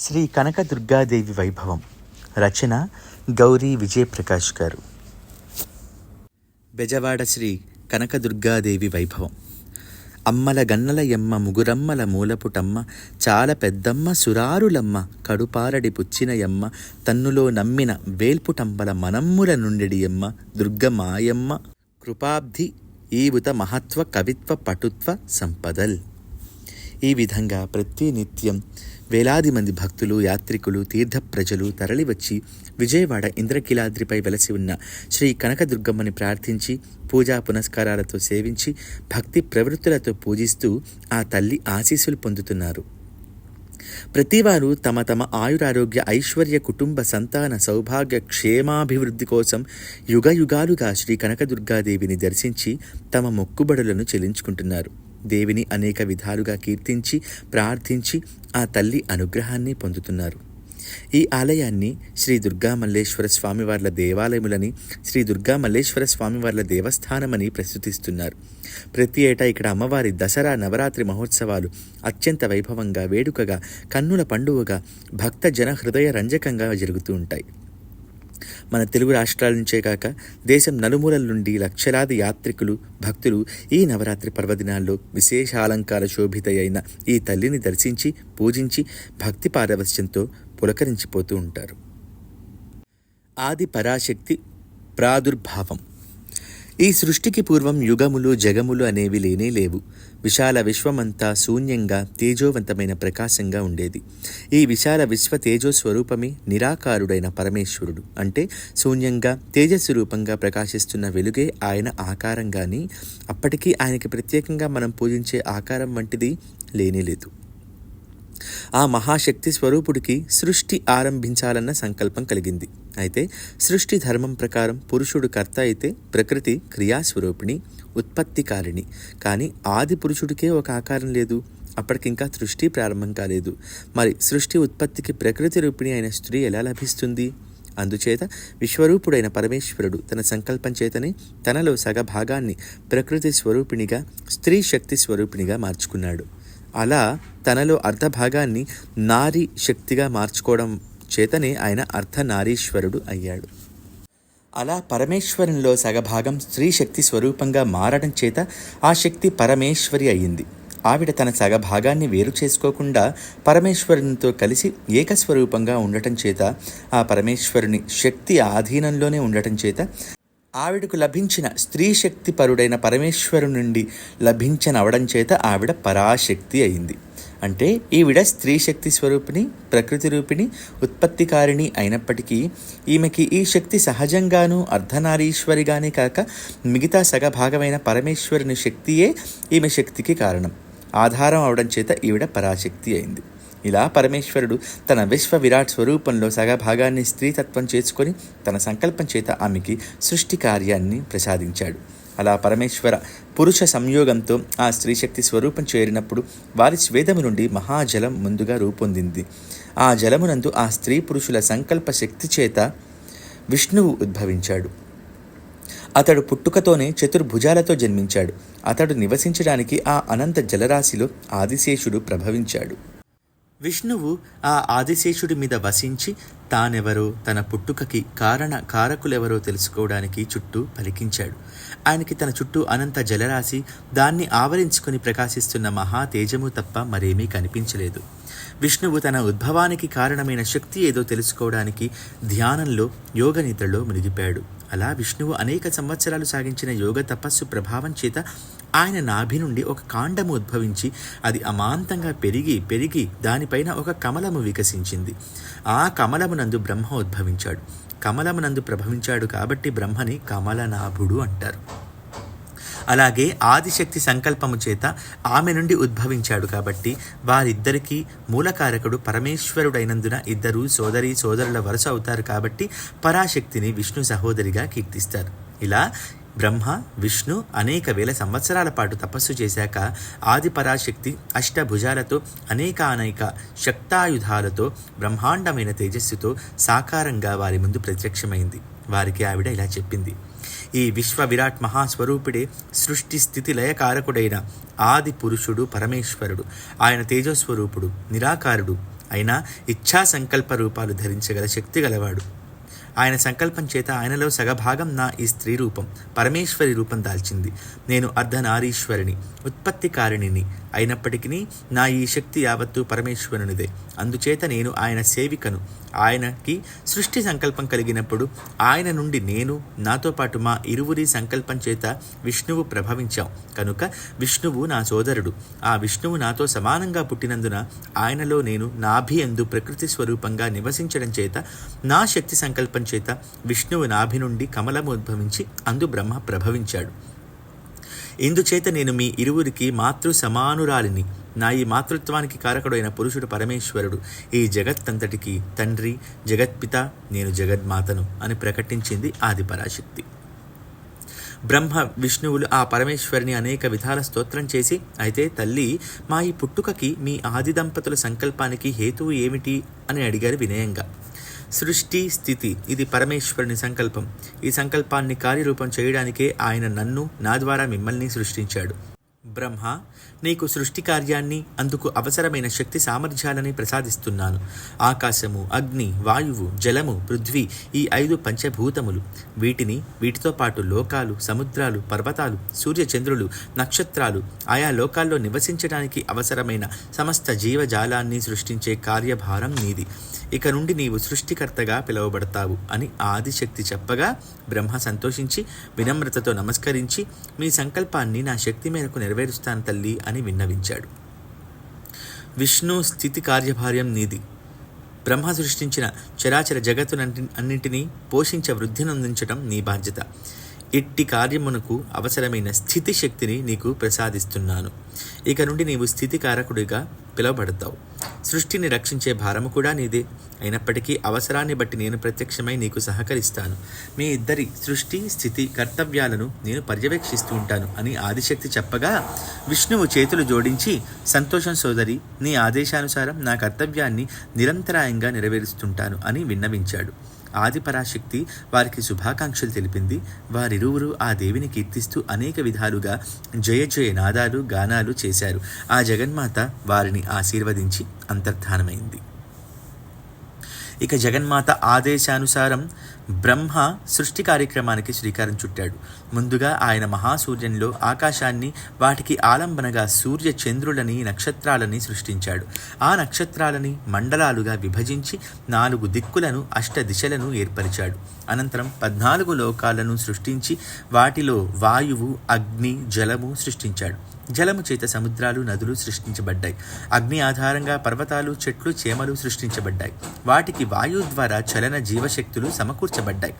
శ్రీ కనక దుర్గాదేవి వైభవం. రచన గౌరీ విజయప్రకాష్ గారు. బెజవాడ శ్రీ కనకదుర్గాదేవి వైభవం. అమ్మల గన్నల ఎమ్మ ముగురమ్మల మూలపుటమ్మ చాలా పెద్దమ్మ సురారులమ్మ కడుపారడి పుచ్చిన ఎమ్మ తన్నులో నమ్మిన వేల్పుటంబల మనమ్ముల నుండి ఎమ్మ దుర్గమాయమ్మ కృపాబ్ధి ఈవుత మహత్వ కవిత్వ పటుత్వ సంపదల్. ఈ విధంగా ప్రతి నిత్యం వేలాది మంది భక్తులు యాత్రికులు తీర్థ ప్రజలు తరలివచ్చి విజయవాడ ఇంద్రకీలాద్రిపై వెలసి ఉన్న శ్రీ కనకదుర్గమ్మని ప్రార్థించి పూజా పునస్కారాలతో సేవించి భక్తి ప్రవృత్తులతో పూజిస్తూ ఆ తల్లి ఆశీస్సులు పొందుతున్నారు. ప్రతివారు తమ తమ ఆయురారోగ్య ఐశ్వర్య కుటుంబ సంతాన సౌభాగ్య క్షేమాభివృద్ధి కోసం యుగయుగాలుగా శ్రీ కనకదుర్గాదేవిని దర్శించి తమ మొక్కుబడులను చెల్లించుకుంటున్నారు. దేవిని అనేక విధాలుగా కీర్తించి ప్రార్థించి ఆ తల్లి అనుగ్రహాన్ని పొందుతున్నారు. ఈ ఆలయాన్ని శ్రీ దుర్గా మల్లేశ్వర స్వామివార్ల దేవాలయములని శ్రీ దుర్గా మల్లేశ్వర స్వామివార్ల దేవస్థానమని ప్రస్తుతిస్తున్నారు ప్రతి ఏటా ఇక్కడ అమ్మవారి దసరా నవరాత్రి మహోత్సవాలు అత్యంత వైభవంగా వేడుకగా కన్నుల పండుగగా భక్త జన హృదయ రంజకంగా జరుగుతూ ఉంటాయి. మన తెలుగు రాష్ట్రాల నుంచే కాక దేశం నలుమూలల నుండి లక్షలాది యాత్రికులు భక్తులు ఈ నవరాత్రి పర్వదినాల్లో విశేష అలంకార శోభిత అయిన ఈ తల్లిని దర్శించి పూజించి భక్తి పారవశ్యంతో పులకరించిపోతూ ఉంటారు. ఆది పరాశక్తి ప్రాదుర్భావం. ఈ సృష్టికి పూర్వం యుగములు జగములు అనేవి లేనే లేవు. విశాల విశ్వమంతా శూన్యంగా తేజోవంతమైన ప్రకాశంగా ఉండేది. ఈ విశాల విశ్వ తేజో స్వరూపమే నిరాకారుడైన పరమేశ్వరుడు. అంటే శూన్యంగా తేజస్సు రూపంగా ప్రకాశిస్తున్న వెలుగే ఆయన ఆకారం కానీ అప్పటికీ ఆయనకి ప్రత్యేకంగా మనం పూజించే ఆకారం వంటిది లేనేలేదు ఆ మహాశక్తి స్వరూపుడికి సృష్టి ఆరంభించాలన్న సంకల్పం కలిగింది. అయితే సృష్టి ధర్మం ప్రకారం పురుషుడు కర్త అయితే ప్రకృతి క్రియాస్వరూపిణి ఉత్పత్తికారిణి కానీ ఆది పురుషుడికే ఒక ఆకారం లేదు. అప్పటికింకా సృష్టి ప్రారంభం కాలేదు. మరి సృష్టి ఉత్పత్తికి ప్రకృతి రూపిణి అయిన స్త్రీ ఎలా లభిస్తుంది? అందుచేత విశ్వరూపుడైన పరమేశ్వరుడు తన సంకల్పం చేతనే తనలో సగ భాగాన్ని ప్రకృతి స్వరూపిణిగా స్త్రీ శక్తి స్వరూపిణిగా మార్చుకున్నాడు. అలా తనలో అర్ధభాగాన్ని నారీ శక్తిగా మార్చుకోవడం చేతనే ఆయన అర్ధనారీశ్వరుడు అయ్యాడు. అలా పరమేశ్వరంలో సగభాగం స్త్రీ శక్తి స్వరూపంగా మారడం చేత ఆ శక్తి పరమేశ్వరి అయింది ఆవిడ తన సగభాగాన్ని వేరు చేసుకోకుండా పరమేశ్వరునితో కలిసి ఏకస్వరూపంగా ఉండటం చేత ఆ పరమేశ్వరుని శక్తి ఆధీనంలోనే ఉండటం చేత ఆవిడకు లభించిన స్త్రీ శక్తి పరుడైన పరమేశ్వరు నుండి లభించనవడం చేత ఆవిడ పరాశక్తి అయింది అంటే ఈవిడ స్త్రీ శక్తి స్వరూపిణి ప్రకృతి రూపిణి ఉత్పత్తికారిణి అయినప్పటికీ ఈమెకి ఈ శక్తి సహజంగానూ అర్ధనారీశ్వరిగానే కాక మిగతా సగభాగమైన పరమేశ్వరుని శక్తియే ఈమె శక్తికి కారణం. ఆధారం అవడం చేత ఈవిడ పరాశక్తి అయింది. ఇలా పరమేశ్వరుడు తన విశ్వ విరాట్ స్వరూపంలో సగభాగాన్ని స్త్రీతత్వం చేసుకొని తన సంకల్పం చేత ఆమెకి సృష్టి కార్యాన్ని ప్రసాదించాడు. అలా పరమేశ్వర పురుష సంయోగంతో ఆ స్త్రీశక్తి స్వరూపం చేరినప్పుడు వారి స్వేదము నుండి మహాజలం ముందుగా రూపొందింది. ఆ జలమునందు ఆ స్త్రీ పురుషుల సంకల్ప శక్తి చేత విష్ణువు ఉద్భవించాడు. అతడు పుట్టుకతోనే చతుర్భుజాలతో జన్మించాడు. అతడు నివసించడానికి ఆ అనంత జలరాశిలో ఆదిశేషుడు ప్రభవించాడు. విష్ణువు ఆ ఆదిశేషుడి మీద వసించి తానెవరో తన పుట్టుకకి కారణ కారకులెవరో తెలుసుకోవడానికి చుట్టూ పలికించాడు. ఆయనకి తన చుట్టూ అనంత జలరాశి దాన్ని ఆవరించుకొని ప్రకాశిస్తున్న మహా తేజము తప్ప మరేమీ కనిపించలేదు. విష్ణువు తన ఉద్భవానికి కారణమైన శక్తి ఏదో తెలుసుకోవడానికి ధ్యానంలో యోగ నిద్రలో మునిగిపాడు అలా విష్ణువు అనేక సంవత్సరాలు సాగించిన యోగ తపస్సు ప్రభావం చేత ఆయన నాభి నుండి ఒక కాండము ఉద్భవించి అది అమాంతంగా పెరిగి పెరిగి దానిపైన ఒక కమలము వికసించింది. ఆ కమలమునందు బ్రహ్మ ఉద్భవించాడు. కమలమునందు ప్రభవించాడు కాబట్టి బ్రహ్మని కమలనాభుడు అంటారు. అలాగే ఆదిశక్తి సంకల్పము చేత ఆమె నుండి ఉద్భవించాడు కాబట్టి వారిద్దరికీ మూలకారకుడు పరమేశ్వరుడైనందున ఇద్దరు సోదరి సోదరుల వరుస అవుతారు కాబట్టి పరాశక్తిని విష్ణు సహోదరిగా కీర్తిస్తారు. ఇలా బ్రహ్మ విష్ణు అనేక వేల సంవత్సరాల పాటు తపస్సు చేశాక ఆదిపరాశక్తి అష్టభుజాలతో అనేకానేక అనేక శక్తాయుధాలతో బ్రహ్మాండమైన తేజస్సుతో సాకారంగా వారి ముందు ప్రత్యక్షమైంది. వారికి ఆవిడ ఇలా చెప్పింది. ఈ విశ్వ విరాట్ మహాస్వరూపుడే సృష్టి స్థితి లయకారకుడైన ఆది పురుషుడు పరమేశ్వరుడు. ఆయన తేజస్వరూపుడు నిరాకారుడు. అయినా ఇచ్ఛా సంకల్ప రూపాలు ధరించగల శక్తి గలవాడు. ఆయన సంకల్పం చేత ఆయనలో సగభాగం నా ఈ స్త్రీ రూపం పరమేశ్వరి రూపం దాల్చింది. నేను అర్ధనారీశ్వరిని ఉత్పత్తికారిణిని అయినప్పటికీ నా ఈ శక్తి యావత్తు పరమేశ్వరునిదే. అందుచేత నేను ఆయన సేవికను. ఆయనకి సృష్టి సంకల్పం కలిగినప్పుడు ఆయన నుండి నేను నాతో పాటు మా ఇరువురి సంకల్పం చేత విష్ణువు ప్రభవించాం. కనుక విష్ణువు నా సోదరుడు. ఆ విష్ణువు నాతో సమానంగా పుట్టినందున ఆయనలో నేను నాభి ఎందు ప్రకృతి స్వరూపంగా నివసించడం చేత నా శక్తి సంకల్పం చేత విష్ణువు నాభి నుండి కమలము ఉద్భవించి అందు బ్రహ్మ ప్రభవించాడు. ఇందుచేత నేను మీ ఇరువురికి మాతృ సమానురాలిని నా ఈ మాతృత్వానికి కారకుడైన పురుషుడు పరమేశ్వరుడు. ఈ జగత్తంతటికి తండ్రి జగత్పిత నేను జగద్మాతను అని ప్రకటించింది ఆది పరాశక్తి బ్రహ్మ విష్ణువులు ఆ పరమేశ్వరిని అనేక విధాల స్తోత్రం చేసి అయితే తల్లి మా ఈ పుట్టుకకి మీ ఆది దంపతుల సంకల్పానికి హేతువు ఏమిటి? అని అడిగారు వినయంగా. సృష్టి స్థితి. ఇది పరమేశ్వరుని సంకల్పం. ఈ సంకల్పాన్ని కార్యరూపం చేయడానికే ఆయన నన్ను నా ద్వారా మిమ్మల్ని సృష్టించాడు. బ్రహ్మ నీకు సృష్టి కార్యాన్ని అందుకు అవసరమైన శక్తి సామర్థ్యాలని ప్రసాదిస్తున్నాను. ఆకాశము అగ్ని వాయువు జలము పృథ్వీ ఈ ఐదు పంచభూతములు. వీటిని వీటితో పాటు లోకాలు సముద్రాలు పర్వతాలు సూర్యచంద్రులు నక్షత్రాలు ఆయా లోకాల్లో నివసించడానికి అవసరమైన సమస్త జీవజాలాన్ని సృష్టించే కార్యభారం నీది. ఇక నుండి నీవు సృష్టికర్తగా పిలువబడతావు అని ఆదిశక్తి చెప్పగా బ్రహ్మ సంతోషించి వినమ్రతతో నమస్కరించి మీ సంకల్పాన్ని నా శక్తి మేరకు నెరవేరుస్తాను తల్లి అని విన్నవించాడు. విష్ణు స్థితి కార్యభార్యం నీది. బ్రహ్మ సృష్టించిన చరాచర జగత్తునంటి అన్నింటినీ పోషించ వృద్ధినందించడం నీ బాధ్యత. ఇట్టి కార్యమునకు అవసరమైన స్థితి శక్తిని నీకు ప్రసాదిస్తున్నాను. ఇక నుండి నీవు స్థితికారకుడిగా పిలువబడతావు. సృష్టిని రక్షించే భారము కూడా నీదే. అయినప్పటికీ అవసరాన్ని బట్టి నేను ప్రత్యక్షమై నీకు సహకరిస్తాను. మీ ఇద్దరి సృష్టి స్థితి కర్తవ్యాలను నేను పర్యవేక్షిస్తూ ఉంటాను అని ఆదిశక్తి చెప్పగా విష్ణువు చేతులు జోడించి సంతోషం సోదరి నీ ఆదేశానుసారం నా కర్తవ్యాన్ని నిరంతరాయంగా నెరవేరుస్తుంటాను అని విన్నవించాడు. ఆదిపరాశక్తి వారికి శుభాకాంక్షలు తెలిపింది. వారిరువురు ఆ దేవిని కీర్తిస్తూ అనేక విధాలుగా జయ జయ నాదాలు గానాలు చేశారు. ఆ జగన్మాత వారిని ఆశీర్వదించి అంతర్ధానమైంది. ఇక జగన్మాత ఆదేశానుసారం బ్రహ్మ సృష్టి కార్యక్రమానికి శ్రీకారం చుట్టాడు. ముందుగా ఆయన మహాసూర్యంలో ఆకాశాన్ని వాటికి ఆలంబనగా సూర్య చంద్రులని నక్షత్రాలని సృష్టించాడు. ఆ నక్షత్రాలని మండలాలుగా విభజించి నాలుగు దిక్కులను అష్ట దిశలను ఏర్పరిచాడు. అనంతరం పద్నాలుగు లోకాలను సృష్టించి వాటిలో వాయువు అగ్ని జలము సృష్టించాడు. జలము చేత సముద్రాలు నదులు సృష్టించబడ్డాయి. అగ్ని ఆధారంగా పర్వతాలు చెట్లు చేమలు సృష్టించబడ్డాయి. వాటికి వాయువు ద్వారా చలన జీవశక్తులు సమకూర్చబడ్డాయి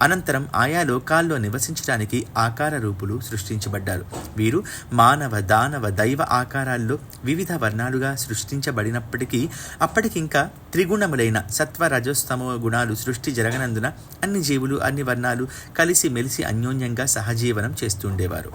అనంతరం ఆయా లోకాల్లో నివసించడానికి ఆకార రూపులు సృష్టించబడ్డారు. వీరు మానవ దానవ దైవ ఆకారాల్లో వివిధ వర్ణాలుగా సృష్టించబడినప్పటికీ అప్పటికింకా త్రిగుణములైన సత్వ రజస్తమ గుణాలు సృష్టి జరగనందున అన్ని జీవులు అన్ని వర్ణాలు కలిసి మెలిసి అన్యోన్యంగా సహజీవనం చేస్తుండేవారు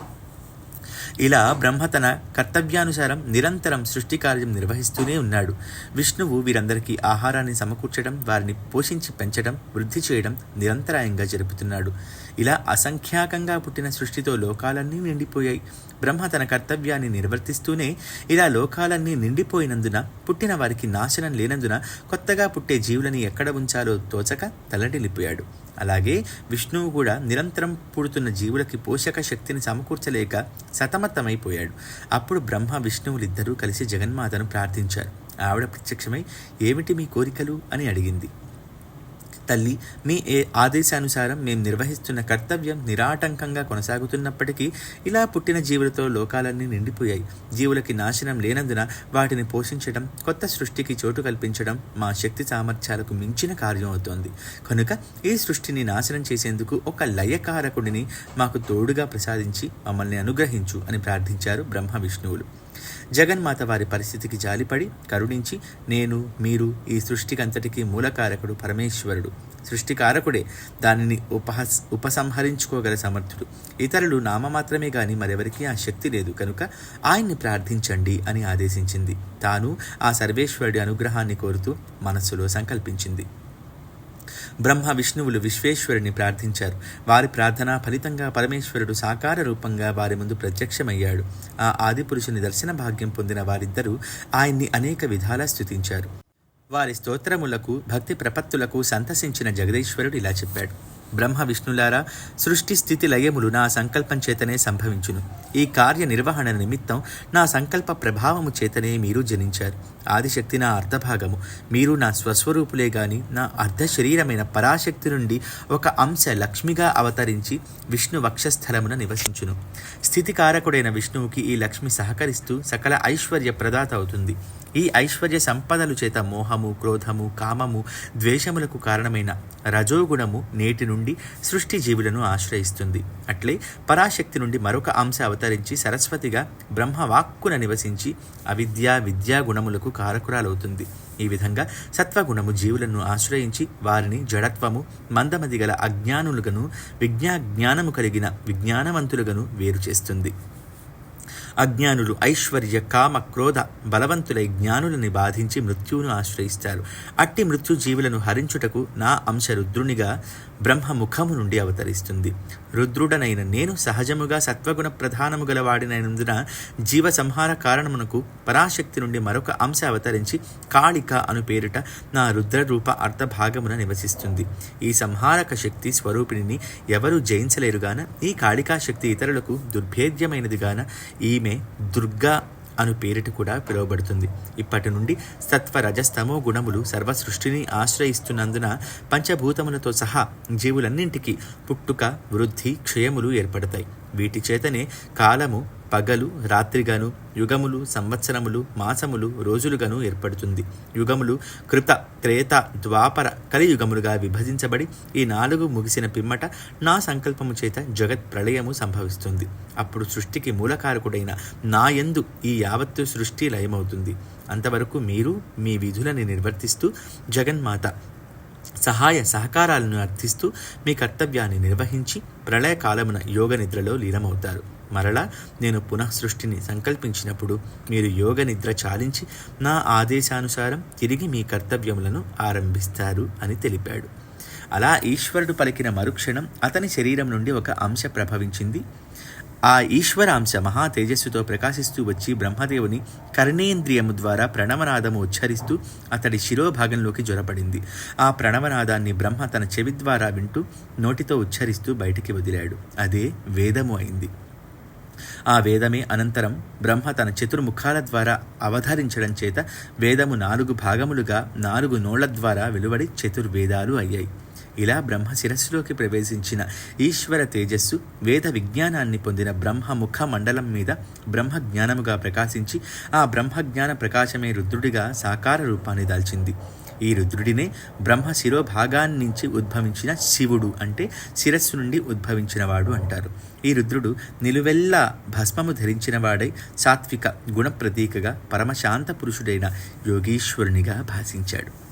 ఇలా బ్రహ్మ తన కర్తవ్యానుసారం నిరంతరం సృష్టి కార్యం నిర్వహిస్తూనే ఉన్నాడు. విష్ణువు వీరందరికీ ఆహారాన్ని సమకూర్చడం వారిని పోషించి పెంచడం వృద్ధి చేయడం నిరంతరాయంగా జరుపుతున్నాడు. ఇలా అసంఖ్యాకంగా పుట్టిన సృష్టితో లోకాలన్నీ నిండిపోయాయి. బ్రహ్మ తన కర్తవ్యాన్ని నిర్వర్తిస్తూనే ఇలా లోకాలన్నీ నిండిపోయినందున పుట్టిన వారికి నాశనం లేనందున కొత్తగా పుట్టే జీవులని ఎక్కడ ఉంచాలో తోచక తల్లడిల్లిపోయాడు అలాగే విష్ణువు కూడా నిరంతరం పుడుతున్న జీవులకి పోషక శక్తిని సమకూర్చలేక సతమతమైపోయాడు. అప్పుడు బ్రహ్మ విష్ణువులిద్దరూ కలిసి జగన్మాతను ప్రార్థించారు. ఆవిడ ప్రత్యక్షమై ఏమిటి మీ కోరికలు? అని అడిగింది. తల్లి మీ ఏ ఆదేశానుసారం మేము నిర్వహిస్తున్న కర్తవ్యం నిరాటంకంగా కొనసాగుతున్నప్పటికీ ఇలా పుట్టిన జీవులతో లోకాలన్నీ నిండిపోయాయి. జీవులకి నాశనం లేనందున వాటిని పోషించడం కొత్త సృష్టికి చోటు కల్పించడం మా శక్తి సామర్థ్యాలకు మించిన కార్యం అవుతోంది. కనుక ఈ సృష్టిని నాశనం చేసేందుకు ఒక లయకారకుడిని మాకు తోడుగా ప్రసాదించి మమ్మల్ని అనుగ్రహించు అని ప్రార్థించారు బ్రహ్మ విష్ణువులు. జగన్మాత వారి పరిస్థితికి జాలిపడి కరుణించి నేను మీరు ఈ సృష్టికంతటికీ మూలకారకుడు పరమేశ్వరుడు. సృష్టికారకుడే దానిని ఉపహస్ ఉపసంహరించుకోగల సమర్థుడు. ఇతరులు నామమాత్రమే గాని మరెవరికీ ఆ శక్తి లేదు. కనుక ఆయన్ని ప్రార్థించండి అని ఆదేశించింది. తాను ఆ సర్వేశ్వరుడి అనుగ్రహాన్ని కోరుతూ మనస్సులో సంకల్పించింది. బ్రహ్మ విష్ణువులు విశ్వేశ్వరుని ప్రార్థించారు. వారి ప్రార్థన ఫలితంగా పరమేశ్వరుడు సాకార రూపంగా వారి ముందు ప్రత్యక్షమయ్యాడు. ఆ ఆదిపురుషుని దర్శన భాగ్యం పొందిన వారిద్దరూ ఆయన్ని అనేక విధాలా స్థుతించారు వారి స్తోత్రములకు భక్తి ప్రపత్తులకు సంతసించిన జగదీశ్వరుడు ఇలా చెప్పాడు. బ్రహ్మ విష్ణులారా సృష్టి స్థితి లయములు నా సంకల్పం చేతనే సంభవించును. ఈ కార్య నిర్వహణ నిమిత్తం నా సంకల్ప ప్రభావము చేతనే మీరు జనించారు. ఆదిశక్తి నా అర్ధభాగము. మీరు నా స్వస్వరూపులే గాని నా అర్ధ శరీరమైన పరాశక్తి నుండి ఒక అంశ లక్ష్మిగా అవతరించి విష్ణు వక్షస్థలమున నివసించును. స్థితికారకుడైన విష్ణువుకి ఈ లక్ష్మి సహకరిస్తూ సకల ఐశ్వర్య ప్రదాత అవుతుంది. ఈ ఐశ్వర్య సంపదలు చేత మోహము క్రోధము కామము ద్వేషములకు కారణమైన రజోగుణము నేటి నుండి సృష్టి జీవులను ఆశ్రయిస్తుంది. అట్లే పరాశక్తి నుండి మరొక అంశ అవతరించి సరస్వతిగా బ్రహ్మవాక్కున నివసించి అవిద్య విద్యా గుణములకు కారకురాలవుతుంది. ఈ విధంగా సత్వగుణము జీవులను ఆశ్రయించి వారిని జడత్వము మందమది గల అజ్ఞానులుగను విజ్ఞాజ్ఞానము కలిగిన విజ్ఞానవంతులుగను వేరు చేస్తుంది. అజ్ఞానులు ఐశ్వర్య కామ క్రోధ బలవంతులై జ్ఞానులని బాధించి మృత్యువును ఆశ్రయిస్తారు. అట్టి మృత్యు జీవులను హరించుటకు నా అంశ రుద్రునిగా బ్రహ్మ ముఖము నుండి అవతరిస్తుంది. రుద్రుడనైన నేను సహజముగా సత్వగుణ ప్రధానము గలవాడినందున జీవ సంహార కారణమునకు పరాశక్తి నుండి మరొక అంశ అవతరించి కాళిక అను పేరిట నా రుద్రరూప అర్ధభాగమున నివసిస్తుంది. ఈ సంహారక శక్తి స్వరూపిణిని ఎవరు జయించలేరుగాన ఈ కాళికా శక్తి ఇతరులకు దుర్భేద్యమైనదిగాన ఈమె దుర్గా అను పేరిట కూడా పిలువబడుతుంది. ఇప్పటి నుండి సత్వ రజస్తమో గుణములు సర్వ సృష్టిని ఆశ్రయిస్తున్నందున పంచభూతములతో సహా జీవులన్నింటికి పుట్టుక వృద్ధి క్షయములు ఏర్పడతాయి. వీటి చేతనే కాలము పగలు రాత్రిగాను యుగములు సంవత్సరములు మాసములు రోజులుగాను ఏర్పడుతుంది. యుగములు కృత త్రేత ద్వాపర కలియుగములుగా విభజించబడి ఈ నాలుగు ముగిసిన పిమ్మట నా సంకల్పము చేత జగత్ ప్రళయము సంభవిస్తుంది. అప్పుడు సృష్టికి మూలకారకుడైన నా యందు ఈ యావత్తు సృష్టి లయమవుతుంది. అంతవరకు మీరు మీ విధులని నిర్వర్తిస్తూ జగన్మాత సహాయ సహకారాలను అర్థిస్తూ మీ కర్తవ్యాన్ని నిర్వహించి ప్రళయకాలమున యోగ నిద్రలో లీనమవుతారు. మరలా నేను పునః సృష్టిని సంకల్పించినప్పుడు మీరు యోగ నిద్ర చాలించి నా ఆదేశానుసారం తిరిగి మీ కర్తవ్యములను ఆరంభిస్తారు అని తెలిపాడు. అలా ఈశ్వరుడు పలికిన మరుక్షణం అతని శరీరం నుండి ఒక అంశ ప్రభవించింది. ఆ ఈశ్వరాంశ మహా తేజస్సుతో ప్రకాశిస్తూ వచ్చి బ్రహ్మదేవుని కర్ణేంద్రియము ద్వారా ప్రణవనాదము ఉచ్చరిస్తూ అతడి శిరోభాగంలోకి జ్వరపడింది ఆ ప్రణవనాదాన్ని బ్రహ్మ తన చెవి ద్వారా వింటూ నోటితో ఉచ్చరిస్తూ బయటికి వదిలాడు. అదే వేదము అయింది. ఆ వేదమే అనంతరం బ్రహ్మ తన చతుర్ముఖాల ద్వారా అవతరించడం చేత వేదము నాలుగు భాగములుగా నాలుగు నోళ్ళ ద్వారా వెలువడి చతుర్వేదాలు అయ్యాయి. ఇలా బ్రహ్మ శిరస్సులోకి ప్రవేశించిన ఈశ్వర తేజస్సు వేద విజ్ఞానాన్ని పొందిన బ్రహ్మ ముఖ మండలం మీద బ్రహ్మ జ్ఞానముగా ప్రకాశించి ఆ బ్రహ్మజ్ఞాన ప్రకాశమే రుద్రుడిగా సాకార రూపాన్ని దాల్చింది. ఈ రుద్రుడినే బ్రహ్మ శిరోభాగాన్నించి ఉద్భవించిన శివుడు అంటే శిరస్సు నుండి ఉద్భవించినవాడు అంటారు. ఈ రుద్రుడు నిలువెల్లా భస్మము ధరించినవాడై సాత్విక గుణప్రతీకగా పరమశాంత పురుషుడైన యోగీశ్వరునిగా భాషించాడు.